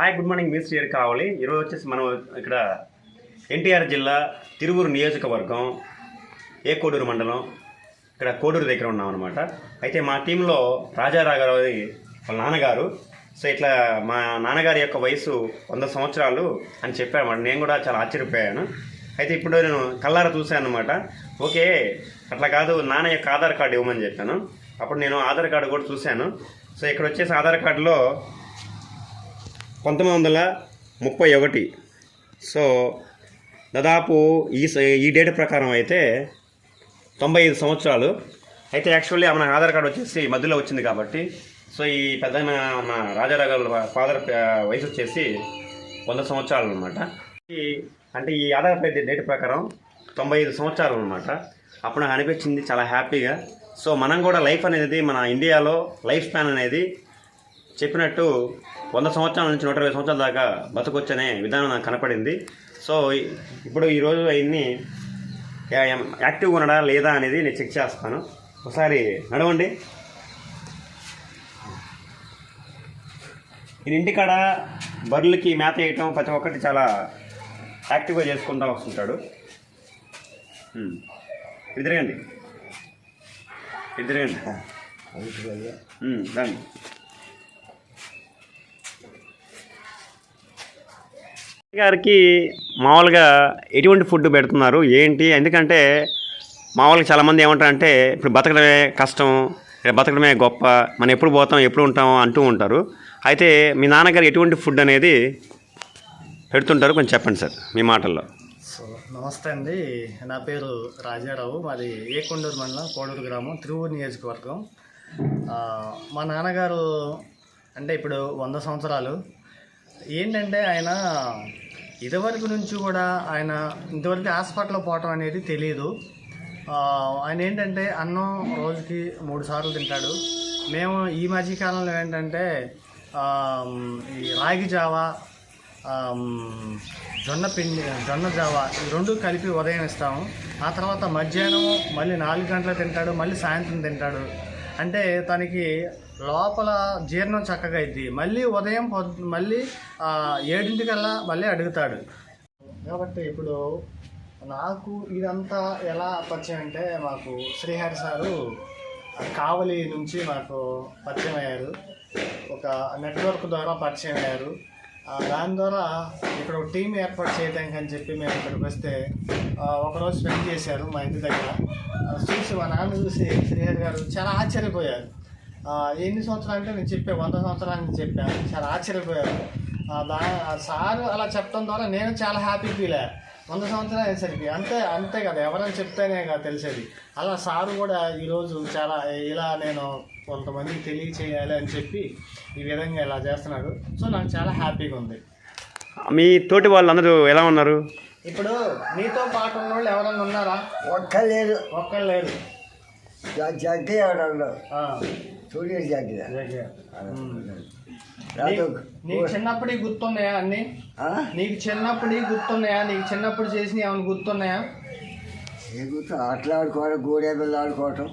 Hi good morning miss ఇయర్ కావాలి ఈరోజు వచ్చేసి మనం ఇక్కడ ఎన్టీఆర్ జిల్లా తిరువురు నియోజకవర్గం ఏ కోడూరు మండలం ఇక్కడ కోడూరు దగ్గర ఉన్నాం అనమాట అయితే మా టీంలో రాజారావు వాళ్ళ నాన్నగారు. సో ఇట్లా మా నాన్నగారి యొక్క వయసు వంద సంవత్సరాలు అని చెప్పారన్నమాట. నేను కూడా చాలా ఆశ్చర్యపోయాను. అయితే ఇప్పుడు నేను కల్లారా చూశాను అనమాట ఓకే అట్లా కాదు నాన్న యొక్క ఆధార్ కార్డు ఇవ్వమని చెప్పాను. అప్పుడు నేను ఆధార్ కార్డు కూడా చూశాను. సో ఇక్కడ వచ్చేసి ఆధార్ కార్డులో పంతొమ్మిది వందల ముప్పై ఒకటి. సో దాదాపు ఈ స- ఈ డేట్ ప్రకారం అయితే తొంభై ఐదు సంవత్సరాలు. అయితే యాక్చువల్లీ మన ఆధార్ కార్డు వచ్చేసి మధ్యలో వచ్చింది కాబట్టి సో ఈ పెద్ద మన రాజారావు ఫాదర్ వయసు వచ్చేసి వంద సంవత్సరాలు అనమాట అంటే ఈ ఆధార్ కార్డు డేట్ ప్రకారం తొంభై ఐదు సంవత్సరాలు అనమాట అప్పుడు నాకు అనిపించింది చాలా హ్యాపీగా. సో మనం కూడా లైఫ్ అనేది మన ఇండియాలో లైఫ్ స్పాన్ అనేది చెప్పినట్టు వంద సంవత్సరాల నుంచి నూట ఇరవై సంవత్సరాల దాకా బతకొచ్చనే విధానం నాకు కనపడింది. సో ఇప్పుడు ఈరోజు అవన్నీ యాక్టివ్గా ఉన్నాడా లేదా అనేది నేను చెక్ చేస్తాను. ఒకసారి నడవండి. ఈయన ఇంటికాడ బర్రెలకి మేత వేయటం ప్రతి ఒక్కటి చాలా యాక్టివ్గా చేసుకుంటూ వస్తుంటాడు. తిరగండి. ఉమ్, రండి. గారికి మామూలుగా ఎటువంటి ఫుడ్ పెడుతున్నారు? ఏంటి? ఎందుకంటే మామూలుగా చాలామంది ఏమంటారంటే ఇప్పుడు బతకడమే కష్టం బతకడమే గొప్ప మనం ఎప్పుడు పోతాం ఎప్పుడు ఉంటాం అంటూ ఉంటారు. అయితే మీ నాన్నగారు ఎటువంటి ఫుడ్ అనేది పెడుతుంటారు? కొంచెం చెప్పండి సార్ మీ మాటల్లో. సో నమస్తే అండి. నా పేరు రాజారావు. మాది ఏకొండూరు మండలం కోడూరు గ్రామం తిరువూరు నియోజకవర్గం. మా నాన్నగారు అంటే ఇప్పుడు వంద సంవత్సరాలు ఏంటంటే ఆయన ఇదివరకు నుంచి కూడా ఆయన ఇంతవరకు హాస్పిటల్లో పోవటం అనేది తెలియదు ఆయన ఏంటంటే అన్నం రోజుకి మూడు సార్లు తింటాడు. మేము ఈ మధ్యకాలంలో ఏంటంటే ఈ రాగి జావా జొన్న పిండి జొన్న జావ ఈ రెండు కలిపి ఉదయం ఇస్తాము. ఆ తర్వాత మధ్యాహ్నం మళ్ళీ నాలుగు గంటలు తింటాడు మళ్ళీ సాయంత్రం తింటాడు. అంటే తనకి లోపల జీర్ణం చక్కగా అయింది. మళ్ళీ ఉదయం పొద్దు మళ్ళీ ఏడింటికల్లా మళ్ళీ అడుగుతాడు. కాబట్టి ఇప్పుడు నాకు ఇదంతా ఎలా పరిచయం అంటే మాకు శ్రీహరి సారు కావలి నుంచి మాకు పరిచయం అయ్యారు. ఒక నెట్వర్క్ ద్వారా పరిచయం అయ్యారు. దాని ద్వారా ఇక్కడ ఒక టీం ఏర్పాటు చేయడానికి అని చెప్పి మేము ఇక్కడికి వస్తే ఒకరోజు స్పెండ్ చేశారు మా ఇంటి దగ్గర. చూసి మా నాన్న చూసి శ్రీహరి గారు చాలా ఆశ్చర్యపోయారు. ఎన్ని సంవత్సరాలు అంటే నేను చెప్పే వంద సంవత్సరాలు అని చెప్పాను చాలా ఆశ్చర్యపోయారు. దా సార్ అలా చెప్పడం ద్వారా నేను చాలా హ్యాపీ ఫీల్ అయ్యాను. వంద సంవత్సరాలు అయ్యేసరికి అంతే అంతే కదా. ఎవరైనా చెప్తేనే కదా తెలిసేది. అలా సారు కూడా ఈరోజు చాలా ఇలా నేను కొంతమందికి తెలియచేయాలి అని చెప్పి ఈ విధంగా ఇలా చేస్తున్నాడు సో నాకు చాలా హ్యాపీగా ఉంది. మీ తోటి వాళ్ళు అందరూ ఎలా ఉన్నారు? ఇప్పుడు నీతో పాటు ఉన్న వాళ్ళు ఎవరైనా ఉన్నారా? ఒక్కలేదు ఒక్కళ్ళు లేరు. ఆ, సూర్య జగ్గే చిన్నప్పుడు గుర్తున్నాయా అన్నీ? నీకు చిన్నప్పుడు గుర్తున్నాయా? నీకు చిన్నప్పుడు చేసినవి ఏమైనా గుర్తున్నాయా? ఎగుతూ ఆటలాడుకోవడం గోడే బిల్ల ఆడుకోవటం.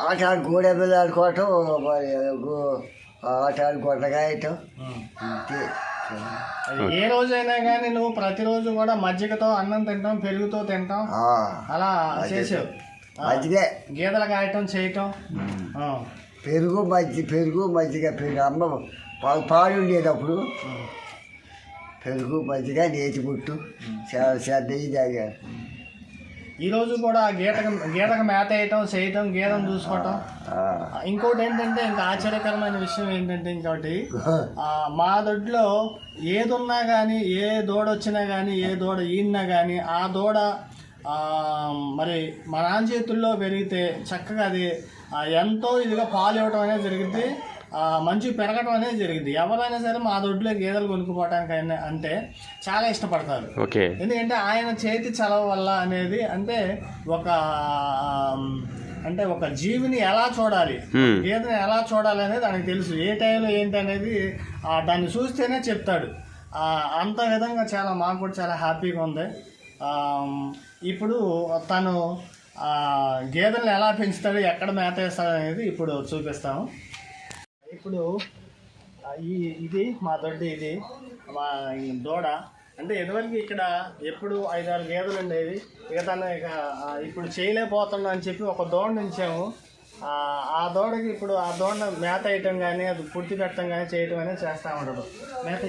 ఆట ఆడి గోడే బిల్ల ఆడుకోవటం మరి ఆట ఆడి కొట్టగాయటం ఉమ్. ఇంతే. ఏ రోజైనా కానీ నువ్వు ప్రతిరోజు కూడా మజ్జిగతో అన్నం తింటాం పెరుగుతో తింటాం. అలా చేసావు. మజ్జిగే. గీతలు కాయటం చేయటం. పెరుగు మజ్జి పెరుగు మజ్జిగ పెరుగు. అమ్మ పాలు పాలు ఉండేటప్పుడు. పెరుగు మజ్జిగ నేతి పుట్టు చాలా శ్రద్ధ తాగారు. ఈ రోజు కూడా గీతకు గీతకు మేత వేయటం చేయటం గీతం చూసుకోవటం. ఇంకోటి ఏంటంటే ఇంకా ఆశ్చర్యకరమైన విషయం ఏంటంటే ఇంకోటి. మా దొడ్లో ఏదున్నా కానీ ఏ దూడ వచ్చినా కానీ ఏ దూడ ఈనా కానీ ఆ దూడ మరి మా నాన్న చేతుల్లో పెరిగితే చక్కగా అది ఎంతో ఇదిగా పాలు ఇవ్వటం అనేది జరిగింది మంచి పెరగటం అనేది జరిగింది ఎవరైనా సరే మా దొడ్లో గేదెలు కొనుక్కోవటానికి అయినా అంటే చాలా ఇష్టపడతారు. ఓకే. ఎందుకంటే ఆయన చేతి చలవ వల్ల అనేది అంటే ఒక అంటే ఒక జీవిని ఎలా చూడాలి. గీతని ఎలా చూడాలి అనేది ఆయనకు తెలుసు. ఏ టైంలో ఏంటి అనేది దాన్ని చూస్తేనే చెప్తాడు. అంత విధంగా చాలా మాకు కూడా చాలా హ్యాపీగా ఉంది. ఇప్పుడు తను గేదెలను ఎలా పెంచుతాడు ఎక్కడ మేత వేస్తాడు అనేది ఇప్పుడు చూపిస్తాము. ఇప్పుడు ఈ ఇది మా దొడ్డి ఇది మా దూడ. అంటే ఇదివరకు ఇక్కడ ఎప్పుడు ఐదారు గేదెలు ఉండేవి. ఇక తను ఇక ఇప్పుడు చేయలేకపోతున్నా అని చెప్పి ఒక దోడ ఉంచాము ఆ, దోడకి ఇప్పుడు ఆ దోడ మేత వేయటం కానీ అది పుట్టి పెట్టడం కానీ చేయటం అనేది చేస్తూ ఉంటాడు. మేత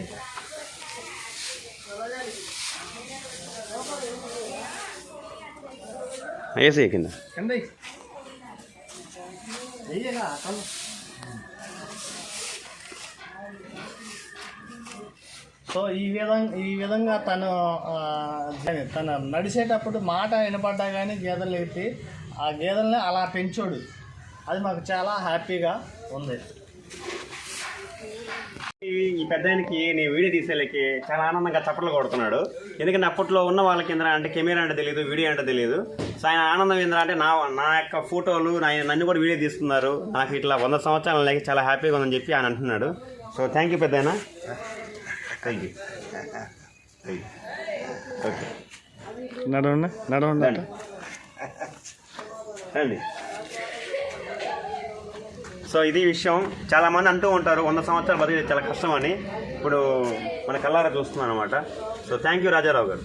వేసి కింద. కింద. సో ఈ విధంగా ఈ విధంగా తను తను నడిచేటప్పుడు మాట వినపడ్డా కానీ గేదెలు ఎత్తి ఆ గేదెల్ని అలా పెంచోడు. అది మాకు చాలా హ్యాపీగా ఉంది. ఈ- ఈ పెద్ద ఆయనకి నేను వీడియో తీసేళ్ళకి చాలా ఆనందంగా చప్పట్లు కొడుతున్నాడు. ఎందుకంటే అప్పట్లో ఉన్న వాళ్ళకి ఏంద్రా అంటే కెమెరా అంటే తెలియదు వీడియో అంటే తెలియదు ఆయన ఆనందం ఏంద్రా అంటే నా నా యొక్క ఫోటోలు నా నన్ను కూడా వీడియో తీస్తున్నారు. నాకు ఇట్లా వంద సంవత్సరాల లైక్ చాలా హ్యాపీగా ఉందని చెప్పి ఆయన అంటున్నాడు. సో థ్యాంక్ యూ పెద్ద థ్యాంక్ యూ ఓకే నడవండి నడవండి రండి. సో ఇది విషయం. చాలా మంది అంటూ ఉంటారు వంద సంవత్సరాలు బతికి చాలా కష్టం అని. ఇప్పుడు మన కల్లారా చూస్తున్నాం అనమాట సో థ్యాంక్ యూ రాజారావు గారు.